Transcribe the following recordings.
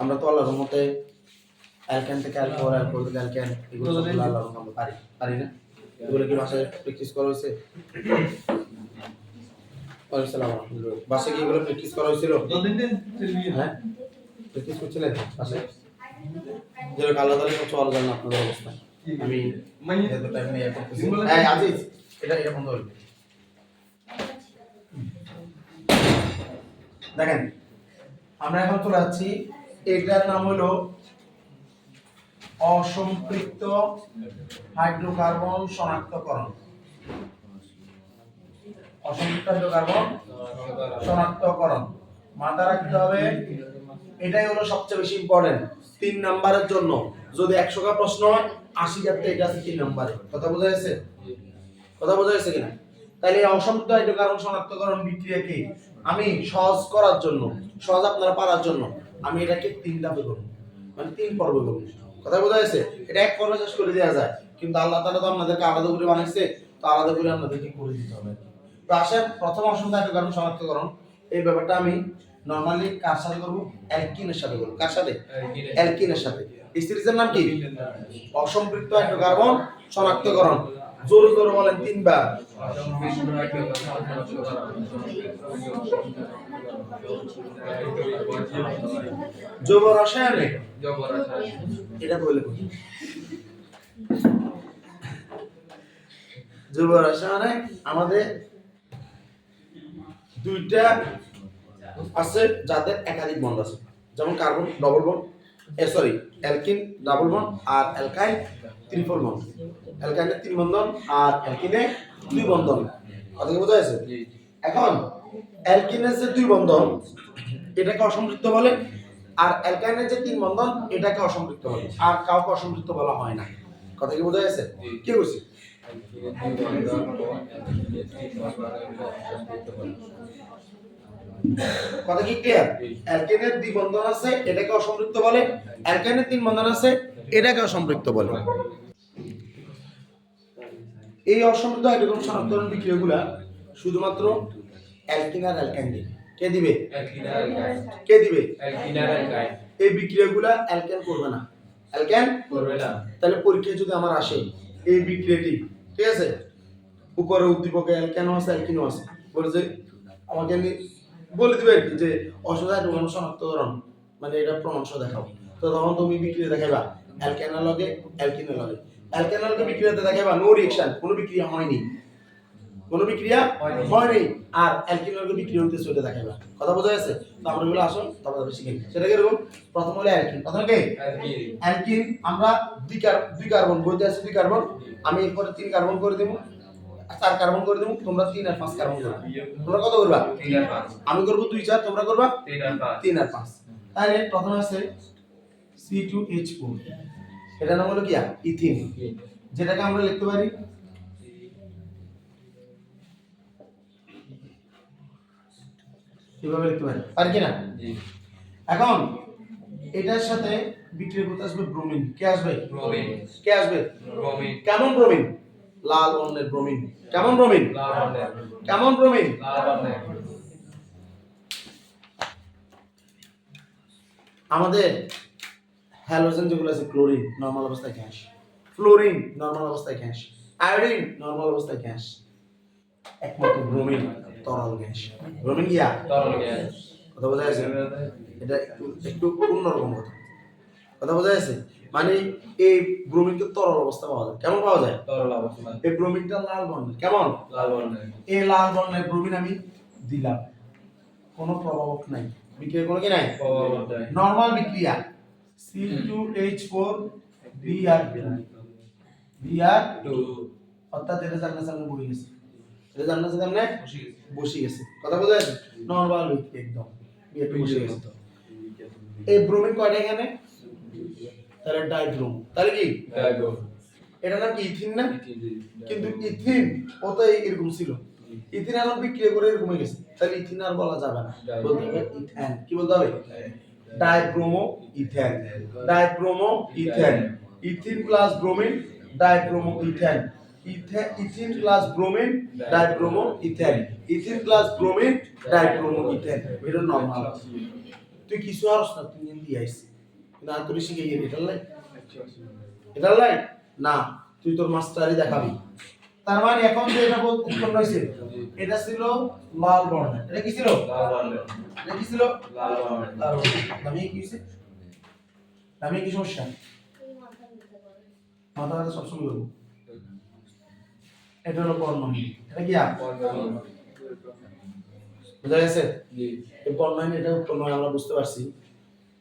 আমরা তো আল্লাহর রহমতে অ্যালকেন থেকে অ্যালকোহল অ্যালকোহল থেকে অ্যালকেন এগুলো সবগুলো আল্লাহর রহমতে আমরা পারি। পারি না? এগুলো কি ভাষায় প্র্যাকটিস করা হয়েছে? ওয়ালাইকুম সালাম রহমতুল্লাহ বাসায় কি এগুলো প্র্যাকটিস করা হয়েছিল? হ্যাঁ? প্র্যাকটিস করছিলেন যেরকম আল্লাহ তাআলা সব ভালো জানেন আপনাদের অবস্থা। আমি এত টাইম নিয়ে করতেছি আজিজ এটা এটা বন্ধ দেখেন, আমরা এখন চলে যাচ্ছি। এটার নাম হলো অসম্পৃক্ত হাইড্রোকার্বন শনাক্তকরণ। অসম্পৃক্ত হাইড্রোকার্বন শনাক্তকরণ। রাখতে হবে, এটাই হলো সবচেয়ে বেশি ইম্পর্টেন্ট তিন নাম্বারের জন্য। যদি একশো কা প্রশ্ন হয়, আশি কারটা এটা আছে তিন নাম্বারে। কথা বোঝা যাচ্ছে কথা বোঝা যাচ্ছে কিনা? তাহলে অসম্পৃক্ত হাইড্রোকার্বন শনাক্তকরণ বিক্রিয়াকে আমি সহজ করার জন্য সহজ আপনারা পারার জন্য আমি এটাকে তিন ধাপে করব। মানে তিন পর্ব করব। কথা বোঝা যাচ্ছে এটা এক পর্ব শেষ করে দেওয়া যায়। কিন্তু আল্লাহ তালা তো আপনাদেরকে আলাদা করে বানাইছে তো আলাদা করে আপনাদেরকে করে দিতে হবে তো আসেন প্রথম অসম্পৃক্ত কারণ শনাক্তকরণ। এই ব্যাপারটা আমি নর্মালি কার সাথে করব? অ্যালকিনের সাথে করব। কার সাথে? অ্যালকিনের। সাথে। স্ত্রীজের নাম কি? অসম্পৃক্ত হাইড্রোকার্বন শনাক্তকরণ। জোরে জোরে বলেন তিনবার। জৈব রসায়নে এটা বলে জৈব রসায়নে আমাদের দুইটা আছে যাদের একাধিক বন্ধ আছে। যেমন carbon double bond sorry alkene double bond আর অ্যালকাইন ত্রিপল বন্ড অ্যালকাইনে তিন বন্ধন আর অ্যালকিনে দুই বন্ধন। কথা কি বোঝা যাচ্ছে এখন অ্যালকিনের যে দুই বন্ধন এটাকে অসম্পৃক্ত বলে আর অ্যালকাইনের যে তিন বন্ধন এটাকে অসম্পৃক্ত বলে। আর কাউকে অসম্পৃক্ত বলা হয় না। কথা কি বোঝা যাচ্ছে কি বলছি? কথা কি ক্লিয়ার অ্যালকেনের দুই বন্ধন আছে এটাকে অসম্পৃক্ত বলে। অ্যালকেনের তিন বন্ধন আছে এটাকে অসম্পৃক্ত বলে। এই অসম্পৃক্ত হাইড্রোকার্বন শনাক্তকরণ বিক্রিয়াগুলা শুধুমাত্র অ্যালকিন আর অ্যালকাইন দিবে কে দিবে? কে দিবে? এই বিক্রিয়াগুলা অ্যালকেন করবে না। অ্যালকেন করবে না। তাহলে পরীক্ষায় যদি আমার আসে এই বিক্রিয়াটি ঠিক আছে? উপরে উদ্দীপকে অ্যালকেনও আছে অ্যালকিনও আছে। বলে যে আমাকে বলে দিবে আর কি যে অসুবিধা হাইড্রোকার্বন শনাক্তকরণ মানে এটা প্রমাণ সহ দেখাও। তো তখন তুমি বিক্রিয়া দেখাইবা অ্যালকেনের লগে অ্যালকিনের লগে অ্যালকেনের লগে বিক্রিয়াতে দেখাইবা নো রিঅ্যাকশন কোনো বিক্রিয়া হয়নি। কোনো বিক্রিয়া হয়নি। আর অ্যালকিনের লগে বিক্রিয়া হইতে সেটা দেখাইবা। কথা বোঝা যাচ্ছে তো আমরা এগুলো আসুন তারপরে শিখে। সেটা কীরকম প্রথম হলো অ্যালকিন। প্রথমে কে? অ্যালকিন। আমরা দুই কার দুই কার্বন বইতে আছে দুই কার্বন আমি এরপরে তিন কার্বন করে দেবো। চার কার্বন করে দেবো তোমরা তিন আর পাঁচ কার্বন করবে তোমরা কত করবা? আমি করব দুই চার তোমরা করবা? তিন আর পাঁচ। তাহলে প্রথমে আছে সি টু এইচ ফোর এটা নাম হলো কি? ইথিন। যেটাকে আমরা লিখতে পারি? কীভাবে লিখতে পারি। পারি কিনা এখন এটার সাথে বিক্রিয়া করতে আসবে ব্রোমিন। কে আসবে? কে আসবে? কেমন ব্রোমিন? লাল বর্ণের ব্রোমিন কেমন ব্রোমিন কেমন ব্রোমিন আমাদের হ্যালোজেন যেগুলো আছে ক্লোরিন নর্মাল অবস্থায় গ্যাস। ফ্লোরিন নর্মাল অবস্থায় গ্যাস। আয়োডিন নর্মাল অবস্থায় গ্যাস। একমাত্র ব্রোমিন তরল গ্যাস। ব্রোমিন গিয়া কথা বোঝা যাচ্ছে এটা একটু একটু অন্যরকম কথা। কথা বোঝা যাচ্ছে মানে এই ব্রোমিনকে তরল অবস্থা পাওয়া যায়। কেমন পাওয়া যায়? তরল অবস্থা এই ব্রোমিনটা লাল বর্ণের। কেমন? লাল বর্ণের। এই লাল বর্ণের ব্রোমিন আমি দিলাম। কোনো প্রভাবক নাই। বিক্রিয়া কোনো কি নাই? নর্মাল বিক্রিয়া। C two H four BR BR অর্থাৎ এটা জানলে সামনে বসে গেছে। এটা জানলে সামনে বসে গেছে। কথা বোঝা যাচ্ছে নর্মাল বিক্রিয়া একদম। বসে গেছে। এই ব্রোমিন কয়টা এখানে? তাহলে ডাইব্রোম তাহলে কি? এটা নাম কি? ইথিন না? কিন্তু ইথিন ও তো এরকম ছিল। ইথিন আলো বিক্রিয়া করে এরকম গেছে। তাহলে ইথিন আর বলা যাবে না। বলতে হবে ইথেন। কি বলতে হবে? Dibromo ethane. Dibromo ethane. Ethene plus bromine dibromo ethane. ইথে- ethene plus bromine dibromo ethane. Ethene plus bromine dibromo ethane. এটা নরমাল তুই কিছু আর না তুই দিয়ে তুই শিখে এটার লাই এটার লাই না তুই তোর মাস্টারই দেখাবি। তার মানে এখন যে এটা উৎপন্ন হয়েছে এটা ছিল লাল এটা কি ছিল? এটা কি ছিল? লাল কি হয়েছে? কি সমস্যা? মাথা ব্যথা সবসময় করব। এটা হলো বর্ণ এটা কি আর? বোঝা গেছে? এই এটা উৎপন্ন হয় আমরা বুঝতে পারছি।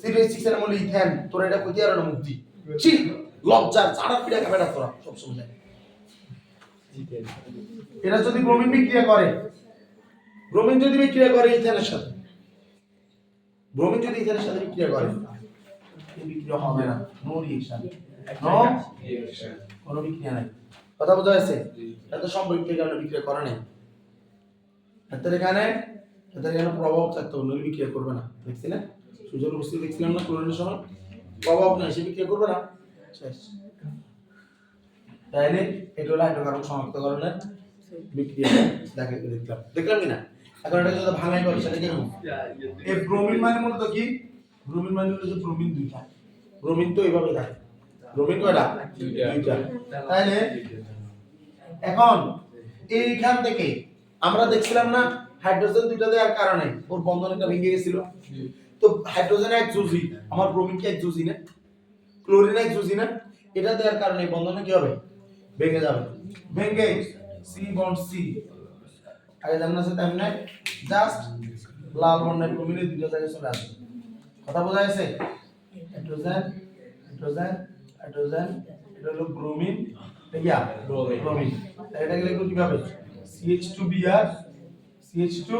সি টু এইট সিক্স এর মূল ইথেন তোরা এটা কইতে আর না মুক্তি। ছি লজ্জা ছাড়া পিড়া খাবে না তোরা সব সময় এরা যদি ব্রোমিন বিক্রিয়া করে ব্রোমিন যদি বিক্রিয়া করে ইথেনের সাথে। ব্রোমিন যদি ইথেনের সাথে বিক্রিয়া করে বিক্রিয়া হবে না নো রিঅ্যাকশন নো কোনো বিক্রিয়া নাই। কথা বোঝা যাচ্ছে এত সম্পর্কের কারণে বিক্রিয়া করে নাই। এখানে এখানে প্রভাব থাকতো নইলে বিক্রিয়া করবে না। দেখছি না? সূর্যের উপস্থিতি দেখছিলাম না ক্লোরিনের সময় প্রভাব নাই সে বিক্রিয়া করবে না? শেষ। তাইলে এটা হলো হাইড্রোকার্বন শনাক্তকরণের বিক্রিয়া দেখে দেখলাম। দেখলাম কি না এখন এটা যদি ভাঙাই পাবে সেটা কীরকম? এই ব্রোমিন মানে মূলত কি? ব্রোমিন মানে হলো যে ব্রোমিন দুইটা। ব্রোমিন তো এইভাবে থাকে। ব্রোমিন কয়টা? দুইটা। তাইলে এখন এইখান থেকে আমরা দেখছিলাম না হাইড্রোজেন দুইটা দেওয়ার কারণে ওর বন্ধন একটা ভেঙে গেছিল। তো হাইড্রোজেন এক জুজি আমার ব্রোমিন কি এক জুজি না? ক্লোরিন এক জুজি না? এটা দেওয়ার কারণে এই বন্ধনটা কি হবে? ভেঙে যাবে। ভেঙে সি বন্ড সি আগে যেমন আছে তেমনি। জাস্ট লাল বর্ণের ব্রোমিনের দুটো জায়গায় চলে আসবে। কথা বোঝা গেছে? হাইড্রোজেন হাইড্রোজেন হাইড্রোজেন এটা হলো ব্রোমিন এটা? ব্রোমিন। এটা গেলে কীভাবে? CH2Br CH2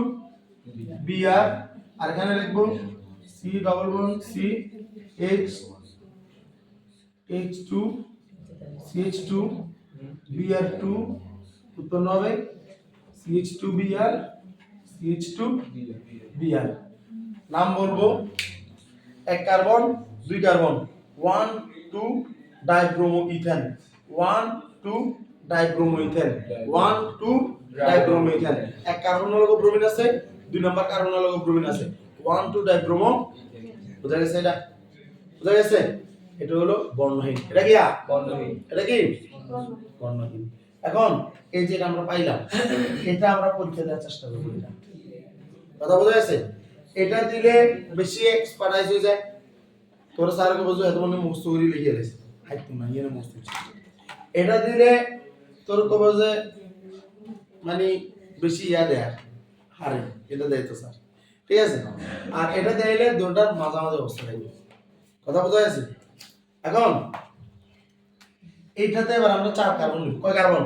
Br আর এখানে লিখব C double bond C H H2 CH2 Br2 উৎপন্ন হবে CH2Br CH2 Br নাম বলব এক কার্বন, দুই carbon. One two dibromo ethane one two dibromo ethane one two dibromo ethane এক কার্বন লগো ব্রোমিন আছে, দুই নম্বর কার্বন লগো ব্রোমিন আছে। ওয়ান টু ডাইব্রোমো বোঝা গেছে এটা? বোঝা গেছে? এটা হলো বর্ণহীন। এটা কি? আ? এটা কি? বর্ণহীন। এখন এই যে এটা আমরা পাইলাম এটা আমরা পরীক্ষা দেওয়ার চেষ্টা করব এটা। কথা বোঝা গেছে? এটা দিলে বেশি এক্সপার্টাইজ হয়ে যায়। তোর স্যারকে বলছো এত মানে মুস্ত করে লিখে গেছে হাইতো না ইয়ে মুস্ত এটা দিলে তোর কবে যে মানে বেশি ইয়া দেয় হারে এটা দেয় তো স্যার। ঠিক আছে? আর এটা দিলে দুটার মাঝামাঝি অবস্থা থাকবে। কথা বোঝা গেছে? এখন এইটাতে এবার আমরা চার কার্বন নিব। কয় কার্বন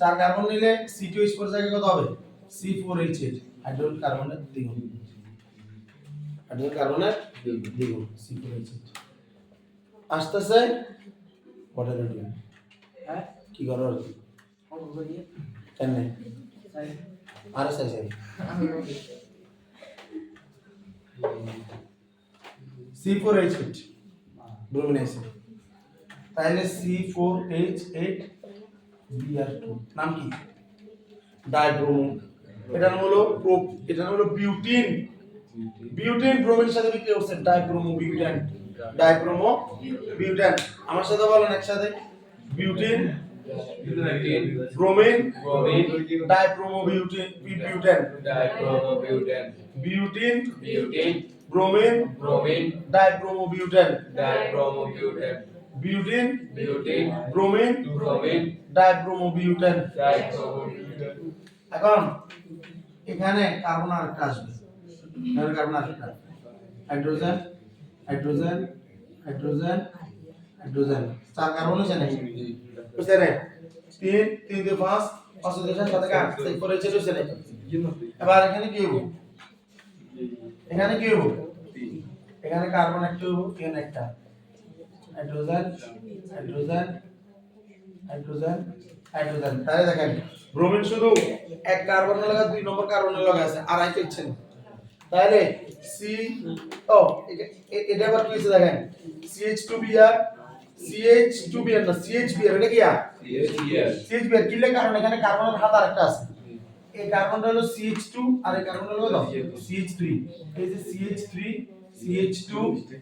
চার কার্বন নিলে সি টু এইচ ফোর জায়গায় কত হবে? C four H eight hydrogen কার্বনের দ্বিগুণ। হাইড্রোজেন কার্বনের দ্বিগুণ সি ফোর এইচ এইট আসতেছে ওয়াটার রেডিয়াম কি করো আর কি? কেন আর সাই সাই C four H eight bromine acid তাহলে C four H eight BR two নাম কি? এটার নাম হলো নাম হলো বিউটিন বিউটিন ব্রোমিনের সাথে বিক্রিয়া করছে ডাইব্রোমো বিউটেন ডাইব্রোমো বিউটেন আমার সাথে বলেন একসাথে। Butene bromine dibromo butene butane butene bromine dibromo butane butene bromine dibromo butane এখন এখানে কার্বন আরেকটা আসবে। এখানে কার্বন আরেকটা। হাইড্রোজেন হাইড্রোজেন হাইড্রোজেন হাইড্রোজেন চার কার্বন রে তিন তিন দিয়ে পাঁচ সেই করেছে ছেলে এবার এখানে কি এখানে কি এখানে কার্বন একটা একটা। Hydrogen hydrogen hydrogen hydrogen. তাহলে দেখেন, ব্রোমিন শুধু এক কার্বনের লাগা, দুই নম্বর কার্বনের লাগা আছে, আর আই ইচ্ছেন তাহলে সি ও এটা আবার কি হচ্ছে দেখেন? CH2Br CH2Br না CHBr এটা কি আর CHBr কি লেখা কারণ এখানে কার্বনের হাত আরেকটা আছে এই কার্বনটা হলো CH2 আর এই কার্বনটা হলো কত? CH3 এই যে CH3 CH2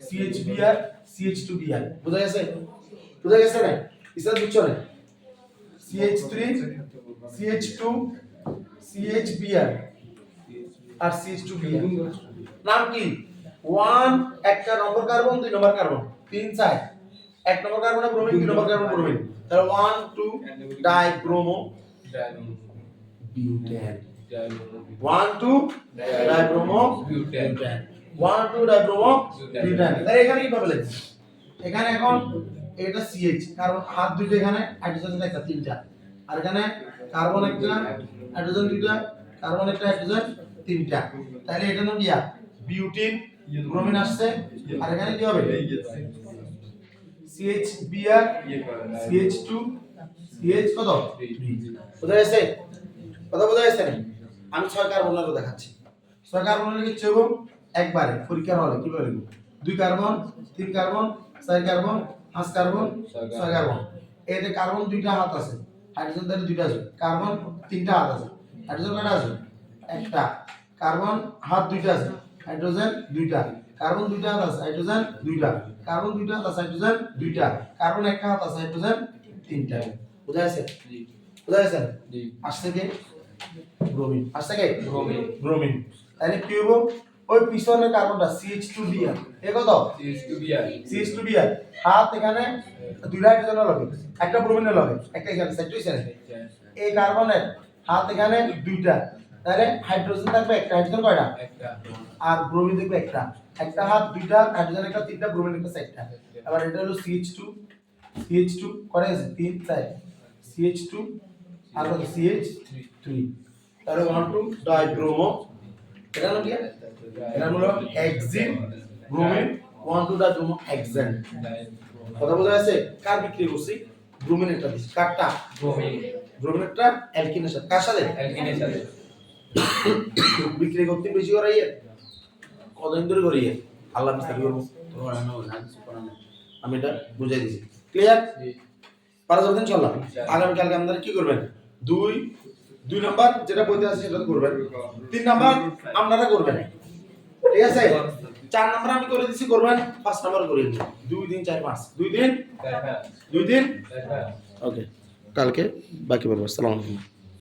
CHBr CH2Br বুঝা গেছে বুঝা গেছে না ইসা বুঝছ না CH3 CH2 CHBr আর CH2Br নাম কি ওয়ান একটা নম্বর কার্বন দুই নম্বর কার্বন তিন চার এক নম্বর কার্বন ব্রোমিন দুই নম্বর কার্বন ব্রোমিন তাহলে one two di bromo butane one two di bromo butane one two di bromo butane তাহলে এখানে কীভাবে লিখছি এখানে এখন এটা সিএইচ কার্বন হাত দুইটা এখানে হাইড্রোজেন একটা, তিনটা। আর এখানে কার্বন একটা হাইড্রোজেন দুইটা কার্বন একটা হাইড্রোজেন তিনটা। তাহলে এটা নাম ইয়া বিউটিন ব্রোমিন আসছে। আর এখানে কি হবে? CH BR CH two CH কত? বোঝা গেছে? কথা বোঝা গেছে? না? আমি ছয় কার্বনের দেখাচ্ছি। ছয় কার্বনের কি হব একবারে পরীক্ষার হলে কীভাবে লিখব? দুই কার্বন তিন কার্বন চার কার্বন পাঁচ কার্বন ছয় কার্বন। এতে কার্বন দুইটা হাত আছে হাইড্রোজেন তাহলে দুইটা আছে কার্বন তিনটা হাত আছে হাইড্রোজেন কয়টা আছে? একটা। কার্বন হাত দুইটা আছে হাইড্রোজেন দুইটা। কার্বন দুইটা হাত আছে হাইড্রোজেন দুইটা। কার্বন দুইটা হাত আছে হাইড্রোজেন দুইটা। কার্বন একটা হাত আছে হাইড্রোজেন তিনটা। বুঝা গেছে? বুঝা গেছে? আসছে কে? ব্রোমিন আসছে কে? ব্রোমিন। ব্রোমিন তাহলে কি হব ওই পিছনের কার্বনটা CH2Br এ কত? CH2Br হাত এখানে দুই হাইড্রোজেনের লগে একটা ব্রোমিনের লগে। একটা এখানে সেট হইছে এই কার্বনের হাত এখানে দুইটা। তাহলে হাইড্রোজেন থাকবে একটা হাইড্রোজেন কয়টা? একটা। আর ব্রোমিন থাকবে একটা। একটা হাত দুইটা হাইড্রোজেন একটা তিনটা ব্রোমিন একটা চারটা আবার এটা হলো CH2 CH2 করে আছে তিন চার CH2 আর কত CH3 তাহলে 1 2 ডাই ব্রোমো এটা হলো কি? এটা হলো hexene bromine 1 2 die bromo hexane কথা বোঝা যাচ্ছে? কার বিক্রি করছি? ব্রোমিন একটা দিছি কারটা? ব্রোমিন ব্রোমিন একটা অ্যালকিনের সাথে। কার সাথে? অ্যালকিনের সাথে। বিক্রি করতে বেশি করাইয়ে কতদিন ধরে করিয়ে আল্লাহ মিস্তাকি করব। আমি এটা বুঝাই দিছি। ক্লিয়ার পারা যাবেন চললাম আগামী কালকে আপনারা কি করবেন? দুই দুই নাম্বার যেটা বইতে আছে সেটা করবেন। তিন নাম্বার আপনারা করবেন। ঠিক আছে? চার নাম্বার আমি করে দিছি করবেন। পাঁচ নাম্বার করে দিন দুই দিন চার পাঁচ। দুই দিন? দুই দিন? ওকে কালকে বাকি বলব আসসালামু আলাইকুম।